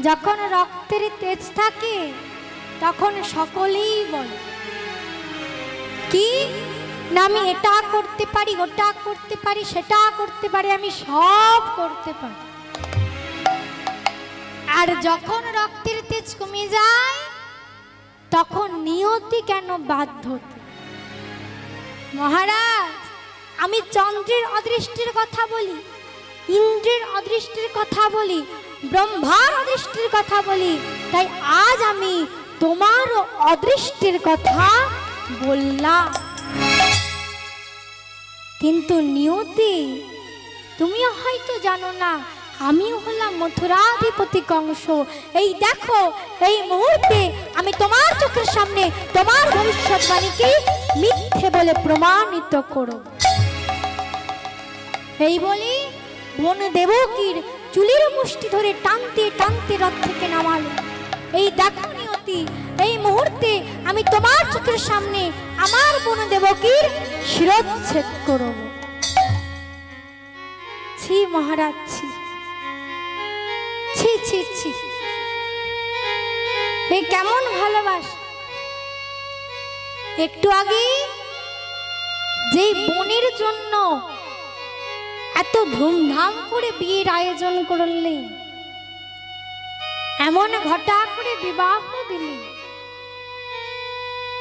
যখন রক্তের তেজ থাকে, তখন সকলেই বলে, কি? না, আমি এটা করতে পারি, ওটা করতে পারি, সেটা করতে পারি, আমি সব করতে পারি। আর যখন রক্তের তেজ কমে যায়, তখন নিয়তি কেন বাধ্য মহারাজ, আমি চন্দ্রের অদৃষ্টির কথা বলি, ইন্দ্রের অদৃষ্টির কথা বলি ব্রহ্মার অদৃষ্টির কথা বলি, তাই আজ আমি তোমার অদৃষ্টির কথা বললাম। কিন্তু নিয়তি, তুমিও হয়তো জানো না, আমিও হলাম মথুরাধিপতি কংস। এই দেখো, এই মুহূর্তে আমি তোমার চোখের সামনে তোমার ভবিষ্যৎবাণীকে মিথ্যে বলে প্রমাণিত করো এই বলি বন দেবকীর চুলির মুষ্টি ধরে টানতে টানতে রথ থেকে নামালো। এই দেখো এই মুহূর্তে আমি তোমার চোখের সামনে আমার বন দেবকীর শিরচ্ছেদ করব। ছি মহারাজ, ছি। ছি ছি ছি। এ কেমন ভালোবাসা। একটু আগে যেই বোনের জন্য এত ধুমধাম করে বিয়ের আয়োজন করলেন এমন ঘটা করে বিবাহ দিলেন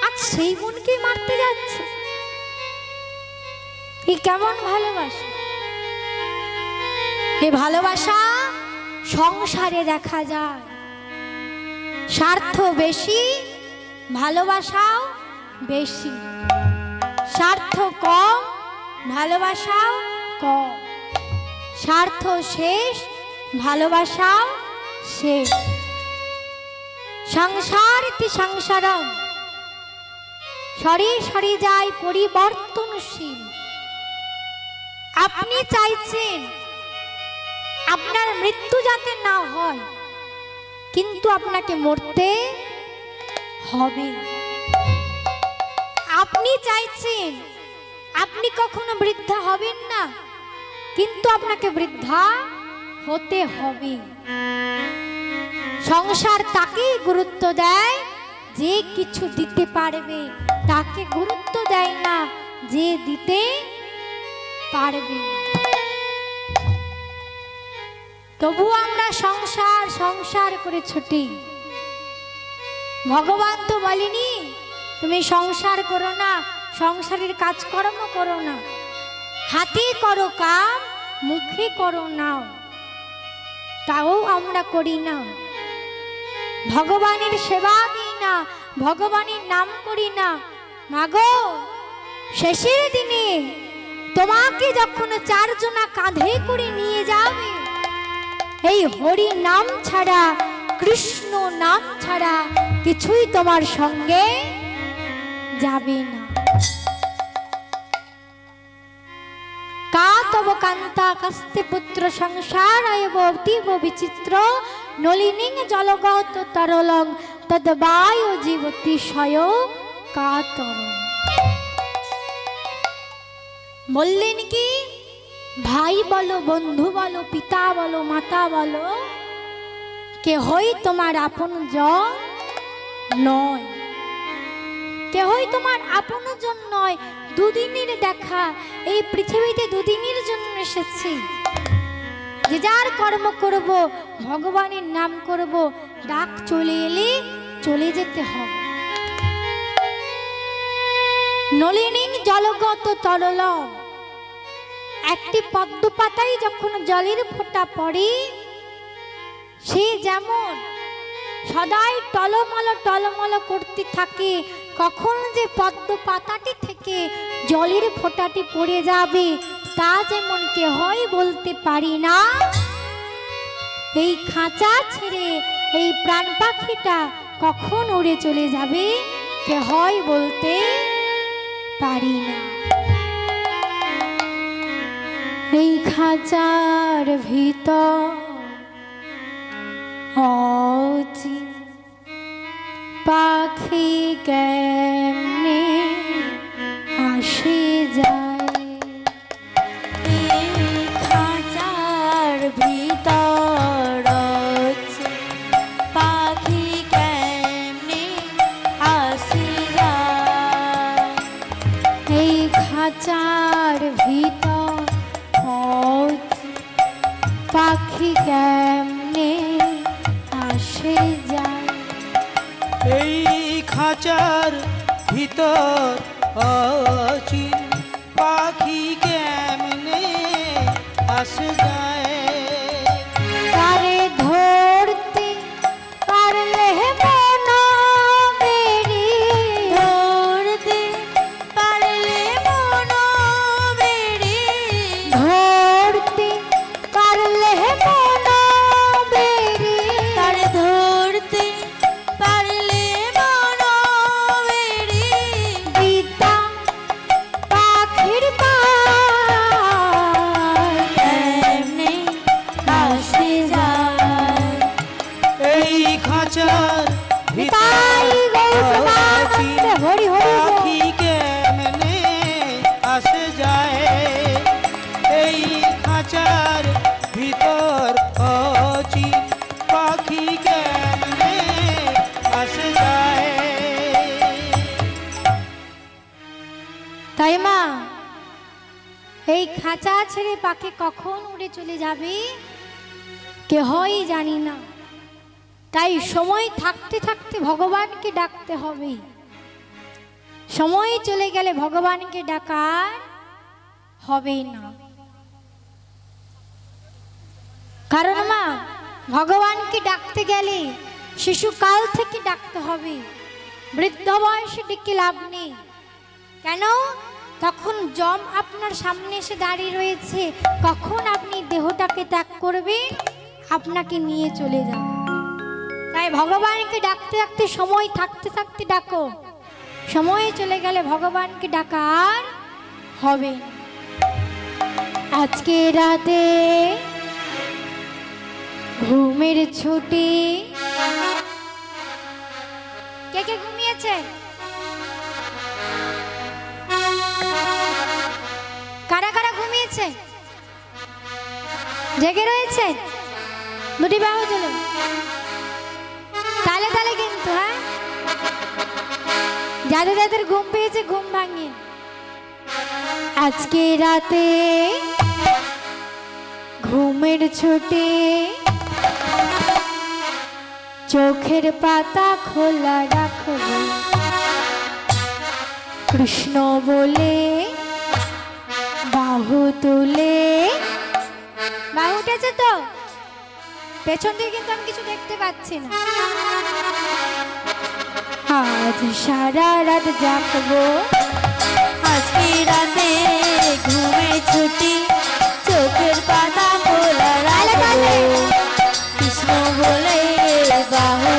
আজ সেই বোনকে মারতে যাচ্ছে? এই কেমন ভালোবাসা? এ ভালোবাসা সংসারে দেখা যায়। স্বার্থ বেশি, ভালোবাসাও বেশি। স্বার্থ কম, ভালোবাসাও কম। স্বার্থ শেষ, ভালোবাসাও শেষ। সংসার ইতি সংসারম। সরে সরে যায় পরিবর্তনশীল। আপনি চাইছেন আপনার মৃত্যু যাতে না হয়, কিন্তু আপনাকে মরতে হবে। আপনি চাইছেন আপনি কখনো বৃদ্ধা হবেন না। কিন্তু আপনাকে বৃদ্ধা হতে হবে। সংসার তাকেই গুরুত্ব দেয়, যে কিছু দিতে পারবে তাকে গুরুত্ব দেয় না, যে দিতে পারবে। তবু আমরা সংসার সংসার করে ছুটি। ভগবান তো বলেনি, তুমি সংসার করো না, সংসারের কাজকর্ম করো না। হাতে করো কাম, মুখে করো না তাও আমরা করি না। ভগবানের সেবা দিই না, ভগবানের নাম করি না। মাগো, শেষের দিনে তোমাকে যখন চারজনা কাঁধে করে নিয়ে যাবে, এই হরি নাম ছাড়া, কৃষ্ণ নাম ছাড়া কিছুই তোমার সঙ্গে যাবে না। কা কান্তা কাস্তে পুত্র সংসার অতীব বিচিত্র। নলিনিং জলগত তরলং তদ বায়ু জীবতিশয় কাতর। বললেন কি? ভাই বলো, বন্ধু বলো, পিতা বলো, মাতা বলো, কেহই তোমার আপন জন নয়। কেহই তোমার আপন জন নয় দুদিনের দেখা, এই পৃথিবীতে দুদিনের জন্য এসেছি। যে যার কর্ম করব, ভগবানের নাম করব, ডাক চলে এলে চলে যেতে হবে। নলিনীং জলগত তরল একটি পদ্ম পাতায় যখন জলের ফোঁটা পড়ে, সে যেমন সদাই টলমল টলমল করতে থাকে কখন যে পদ্ম পাতাটি থেকে জলের ফোঁটাটি পড়ে যাবে, তা যেমন কে হয় বলতে পারি না। এই খাঁচা ছেড়ে এই প্রাণ পাখিটা কখন উড়ে চলে যাবে কে হয় বলতে পারি না। এই খাঁচার ভিতর অচিন পাখি কেমনে ভিতর পাখি কখন উড়ে চলে যাবে? কেহই জানি না। তাই সময় থাকতে থাকতে ভগবানকে ডাকতে হবে। সময় চলে গেলে ভগবানকে ডাকার হবে না। কারণ মা, ভগবানকে ডাকতে গেলে শিশুকাল থেকে ডাকতে হবে। বৃদ্ধ বয়সে ডেকে লাভ নেই। কেন? তখন জম আপনার সামনে এসে দাঁড়িয়ে রয়েছে। কখন আপনি দেহটাকে ত্যাগ করবে আপনাকে নিয়ে চলে যাবে। তাই ভগবানকে ডাকতে ডাকতে সময় থাকতে থাকতে ডাকো। সময় চলে গেলে ভগবানকে ডাকা আর হবে আজকে রাতে ঘুমের ছুটি। কে কে ঘুমিয়েছে? কারা জেগে রয়েছে? দুটি বাহু তুলুন তালে তালে কিন্তু হ্যাঁ? যাদের যাদের ঘুম পেয়েছে, ঘুম ভাঙিয়ে আজকে রাতে ঘুমের ছুটি। চোখের পাতা খোলা রাখব কৃষ্ণ বলে বাহু তুলে। বাহু উঠেছে তো? পেছন দিয়ে কিন্তু আমি কিছু দেখতে পাচ্ছি না। আজ সারা রাত জাগবো। আজকে রাতে ঘুমে ছুটি, চোখের পাতা খোলা কৃষ্ণ বলে বাহু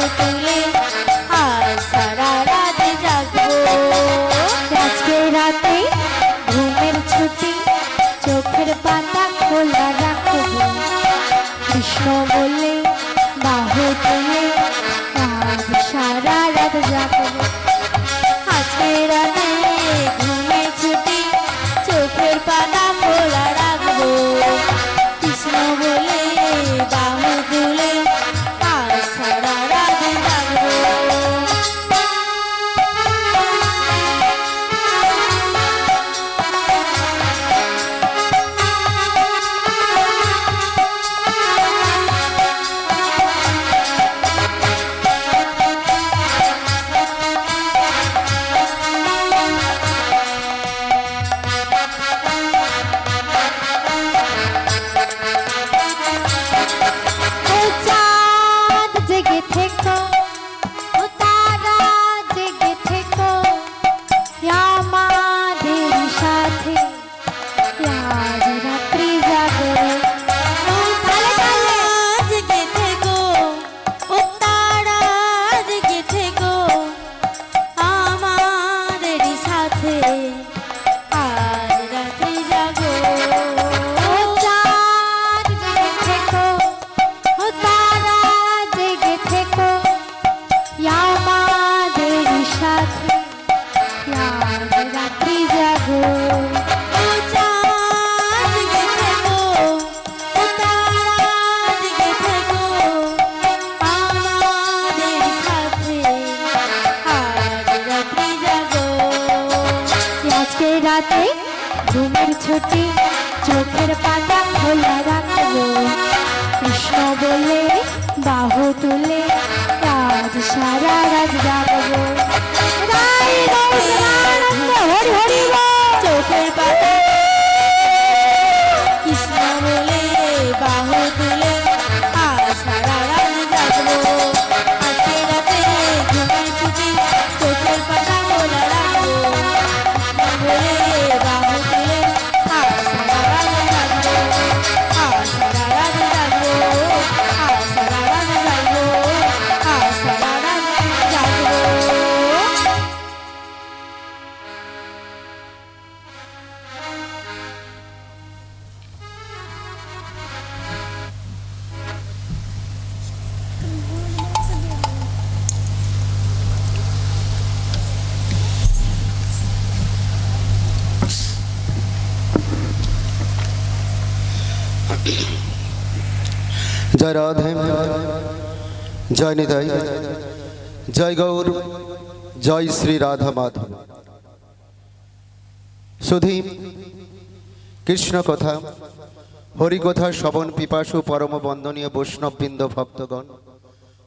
রাখব কৃষ্ণ বলে রাধে। জয় নিতাই। জয় গৌর। জয় শ্রী রাধা মাধব। সুধী, কৃষ্ণ কথা হরিকথা শ্রবণ, পিপাসু, পরম বন্দনীয় বৈষ্ণববৃন্দ ভক্তগণ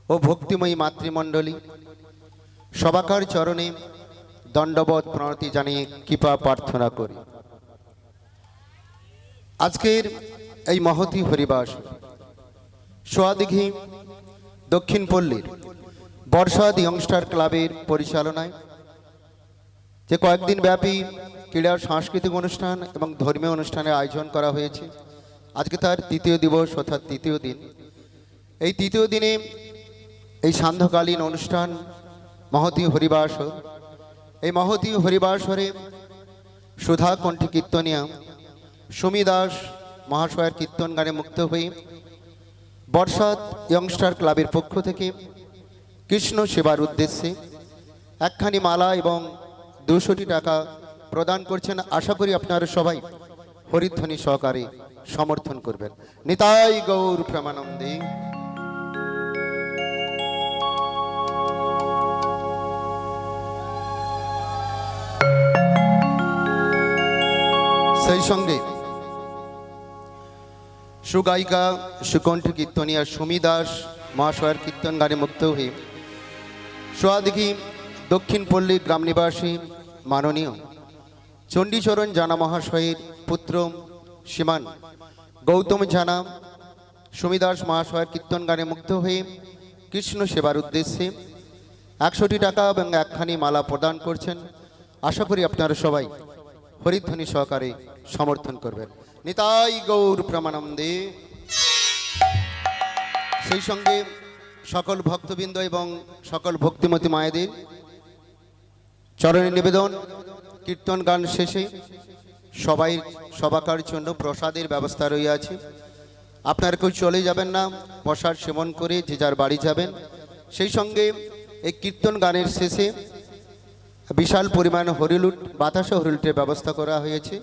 ও ভক্তিময়ী মাতৃমণ্ডলী, সবাকার চরণে দণ্ডবত প্রণতি জানিয়ে কৃপা প্রার্থনা করি। আজকের এই মহতি হরিবাস সোয়াদিঘি, দক্ষিণ পল্লীর বর্ষাদ ইয়ংস্টার ক্লাবের পরিচালনায় যে কয়েকদিন ব্যাপী ক্রীড়া সাংস্কৃতিক অনুষ্ঠান এবং ধর্মীয় অনুষ্ঠানের আয়োজন করা হয়েছে, আজকে তার তৃতীয় দিবস অর্থাৎ তৃতীয় দিন। এই তৃতীয় দিনে এই সান্ধ্যকালীন অনুষ্ঠান মহতি হরিবাসর এই মহতি হরিবাসরে সুধা কণ্ঠী কীর্তনিয়া সুমি দাস মহাশয়ের কীর্তন গানে মুক্ত হয়ে বর্ষাত ইয়ংস্টার ক্লাবের পক্ষ থেকে কৃষ্ণ সেবার উদ্দেশ্যে একখানি মালা এবং দুশোটি টাকা প্রদান করছেন। আশা করি আপনারা সবাই হরিধ্বনি সহকারে সমর্থন করবেন। নিতাই গৌর প্রেমানন্দে। সেই সঙ্গে সুগায়িকা সুকণ্ঠ কীর্তনিয়া সুমি দাস মহাশয়ের কীর্তন গানে মুক্ত হয়ে সোয়াদিঘি দক্ষিণ পল্লী গ্রাম নিবাসী মাননীয় চণ্ডীচরণ জানা মহাশয়ের পুত্র সীমান গৌতম জানা সুমিদাস মহাশয়ের কীর্তন গানে মুক্ত হয়ে কৃষ্ণ সেবার উদ্দেশ্যে একশোটি টাকা এবং একখানি মালা প্রদান করছেন। আশা করি আপনারা সবাই হরিধ্বনি সহকারে সমর্থন করবেন। নিতাই গৌর প্রমানন্দে সেই সঙ্গে সকল ভক্তবৃন্দ এবং সকল ভক্তিমতী মায়েদের চরণে নিবেদন, কীর্তন গান শেষে সবাই সবাকার জন্য প্রসাদের ব্যবস্থা রইয়াছে আপনার কেউ চলে যাবেন না, প্রসাদ সেবন করে যে যার বাড়ি যাবেন। সেই সঙ্গে এই কীর্তন গানের শেষে বিশাল পরিমাণ হরিলুট, বাতাসা হরিলুটের ব্যবস্থা করা হয়েছে।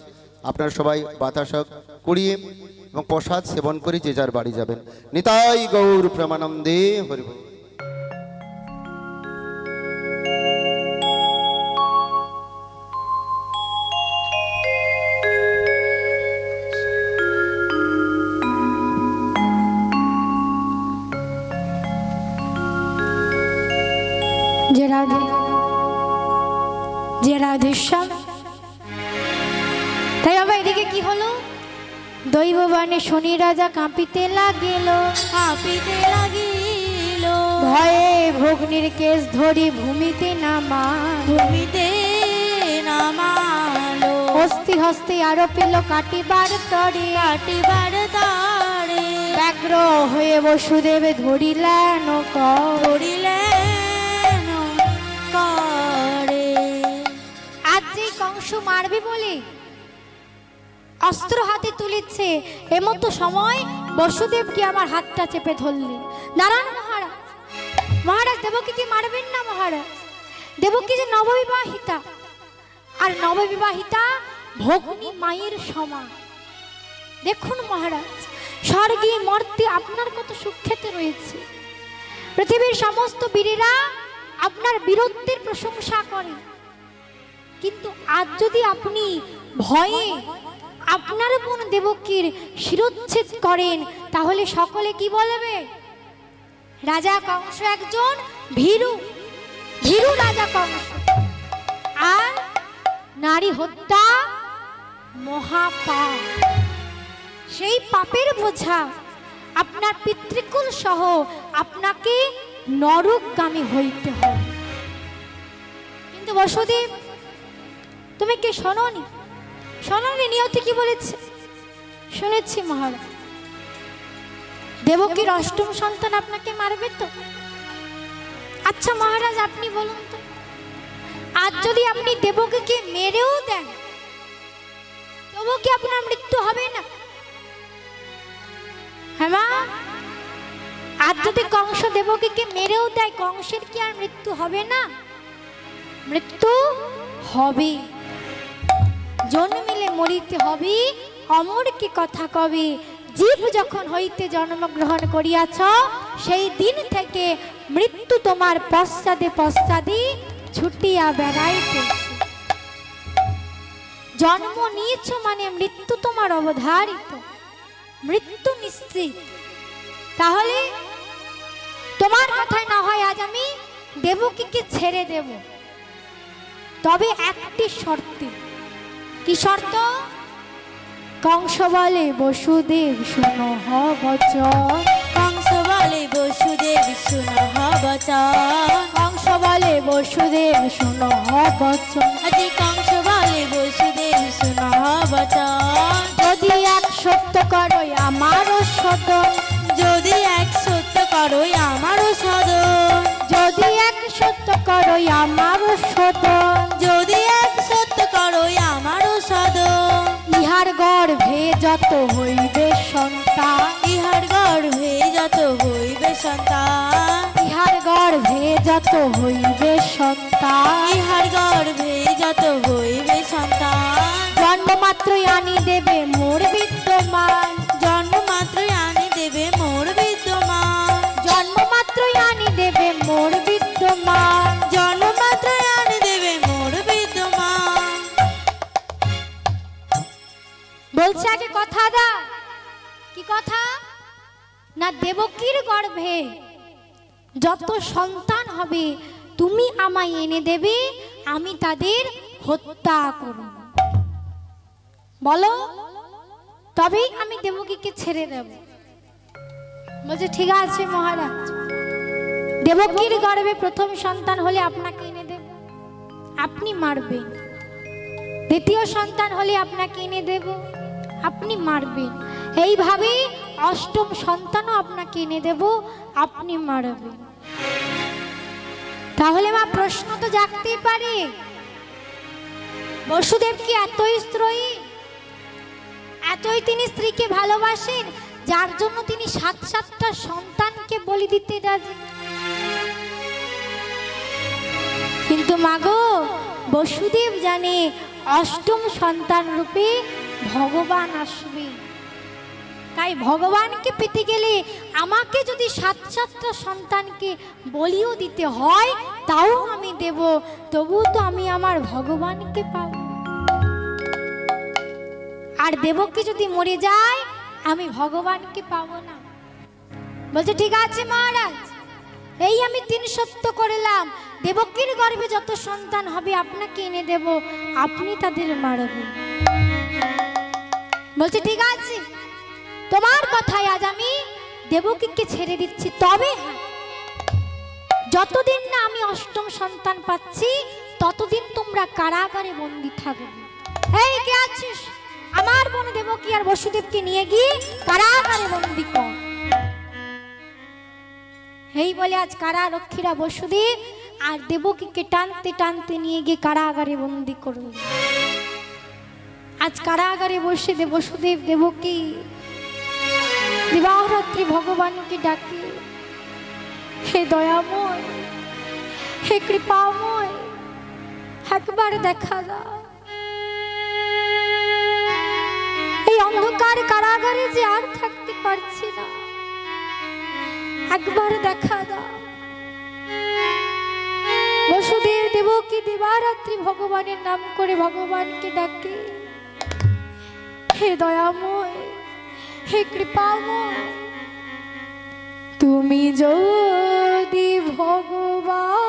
আপনারা সবাই বাতাসা কুড়িয়ে এবং প্রসাদ সেবন করে যে যার বাড়ি যাবেন। নিতাই গৌর প্রেমানন্দে হরিব দৈববাণে শনি রাজা কাঁপিতে লাগিল। কাঁপিতে লাগিল। ভয়ে ভগ্নির কেশ ধরি ভূমিতে নামা ভূমিতে নামালো। হস্তি হস্তি আরও পেল কাটিবার তরে। কাটিবার তারে। ব্যগ্র হয়ে বসুদেব ধরিলেন ধরিলেন করে আজ যে কংস মারবে বলে অস্ত্র হাতে তুলেছে। এমতো সময় বসুদেব কি আমার হাতটা চেপে ধরলেন। দাঁড়ান মহারাজ মহারাজ দেবকী কি মারবেন না মহারাজ? দেবকী যে নববিবাহিতা। আর নববিবাহিতা ভগ্নী মায়ের সমান। দেখুন মহারাজ, স্বর্গে মর্তে আপনার কত সুখ্যাতি রয়েছে। পৃথিবীর সমস্ত বীরেরা আপনার বীরত্বের প্রশংসা করে। কিন্তু আজ যদি আপনি ভয়ে আপনার বোন দেবকীর শিরোচ্ছেদ করেন, তাহলে সকলে কি বলবে? রাজা কংস একজন, ভীরু। ভীরু রাজা কংস। আর নারী হত্যা মহাপাপ। সেই পাপের বোঝা আপনার পিতৃকুল সহ আপনাকে নরকগামী হইতে হবে। কিন্তু বসুদেব, তুমি কি শোনোনি? শোনোনি নিয়তি কি বলেছে? শুনেছি মহারাজ। দেবকীর অষ্টম সন্তান আপনাকে মারবে তো? আচ্ছা মহারাজ, আপনি বলুন তো, আজ যদি আপনি দেবকীকে মেরেও দেন, তবু কি আপনার মৃত্যু হবে না? হ্যাঁ? আজ যদি কংস দেবকীকে মেরেও দেয়, কংসের কি আর মৃত্যু হবে না? মৃত্যু হবে জন্মিলে মরিতে হবে, অমর কি কথা কবে? জীব যখন হইতে জন্মগ্রহণ করিয়াছ, সেই দিন থেকে মৃত্যু তোমার পশ্চাদে পশ্চাদে ছুটিয়া বেড়াইতেছে। জন্ম নিয়েছ মানে মৃত্যু তোমার অবধারিত। মৃত্যু নিশ্চিত। তাহলে তোমার কথায় না হয় আজ আমি দেবকীকে ছেড়ে দেব। তবে একটি শর্তে। কি শর্ত? কংস বলে বসুদেব শুনো হ কংস বলে বসুদেব শুন বচন। কংস বলে বসুদেব শুনো হ আজি কংস বলে বসুদেব শুন বচন। যদি এক সত্য করো আমারও সদন যদি এক সত্য করো আমারও সদন যদি এক সত্য করো আমারও সদন যত হইবে সন্তান ইহার গর্ভে যত হইবে সন্তান ইহার গর্ভে যত হইবে সন্তান ইহার গর্ভে যত হইবে সন্তান। জন্ম মাত্রই আনি দেবে না দেবকীর গর্ভে? যত সন্তান হবে, তুমি আমায় এনে দেবে, আমি তাদের হত্যা করব। বলো, তবেই আমি দেবকীকে ছেড়ে দেব। বলছে, ঠিক আছে মহারাজ। দেবকীর গর্ভে প্রথম সন্তান হলে আপনাকে এনে দেব। আপনি মারবেন। দ্বিতীয় সন্তান হলে আপনাকে এনে দেব। আপনি মারবেন। এইভাবে অষ্টম সন্তানও আপনাকে এনে দেব, আপনি মারবেন। তাহলে মা, প্রশ্ন তো জাগতেই পারে। বসুদেব কি এতই স্ত্রয়ী? এতই তিনি স্ত্রীকে ভালোবাসেন, যার জন্য তিনি সাত সাতটা সন্তানকে বলি দিতে রাজি? কিন্তু মাগো বসুদেব জানে অষ্টম সন্তান রূপে ভগবান আসবে। তাই ভগবানকে পেতে গেলে আমাকে যদি সাত সাতটা সন্তানকে বলিও দিতে হয়, তাও আমি দেব। তবু তো আমি আমার ভগবানকে পাব। আর দেবকে যদি মরে যায়, আমি ভগবানকে পাবো না। বলছে, ঠিক আছে মহারাজ। এই আমি তিন সত্য করলাম। দেবকীর গর্ভে যত সন্তান হবে, আপনাকে এনে দেব। আপনি তাদের মারবেন। বলছে, ঠিক আছে। তোমার কথায় আজ আমি দেবকীকে ছেড়ে দিচ্ছি। তবে হ্যাঁ যতদিন না আমি অষ্টম সন্তান পাচ্ছি, ততদিন তোমরা কারাগারে বন্দি থাকবে এই, কে আছিস? আমার বোন দেবকী আর বসুদেবকে নিয়ে গিয়ে কারাগারে বন্দি কর। এই বলে আজ কারারক্ষীরা বসুদেব আর দেবকীকে টানতে টানতে নিয়ে গিয়ে কারাগারে বন্দি করল। আজ কারাগারে বসে দে বসুদেব দেবকী। দিবারাত্রি ভগবানকে ডাকে, হে দয়াময়, হে কৃপাময়, একবার দেখা দাও এই অন্ধকার কারাগারে যে আর থাকতে পারছি না, একবার দেখা দাও বসুদেব দেব কি দিবারাত্রি ভগবানের নাম করে ভগবানকে ডাকে। হে দয়াময় হে কৃপাময় তুমি যদি ভগবান